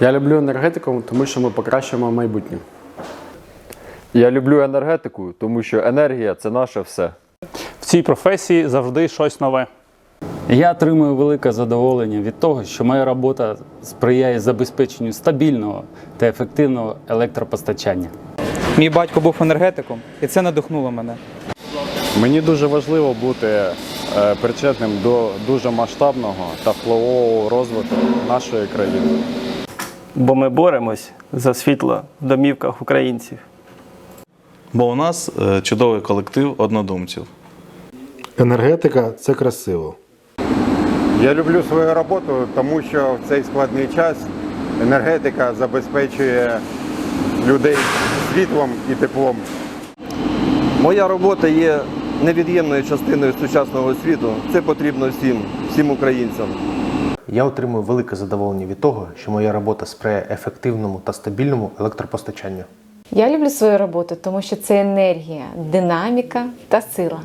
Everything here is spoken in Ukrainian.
Я люблю енергетику, тому що ми покращуємо майбутнє. Я люблю енергетику, тому що енергія це наше все. В цій професії завжди щось нове. Я отримую велике задоволення від того, що моя робота сприяє забезпеченню стабільного та ефективного електропостачання. Мій батько був енергетиком, і це надихнуло мене. Мені дуже важливо бути е, причетним до дуже масштабного та впливового розвитку нашої країни. Бо ми боремось за світло в домівках українців. Бо у нас е, чудовий колектив однодумців. Енергетика це красиво. Я люблю свою роботу, тому що в цей складний час енергетика забезпечує людей світлом і теплом. Моя робота є невід'ємною частиною сучасного світу. Це потрібно всім, всім українцям. Я отримую велике задоволення від того, що моя робота сприяє ефективному та стабільному електропостачанню. Я люблю свою роботу, тому що це енергія, динаміка та сила.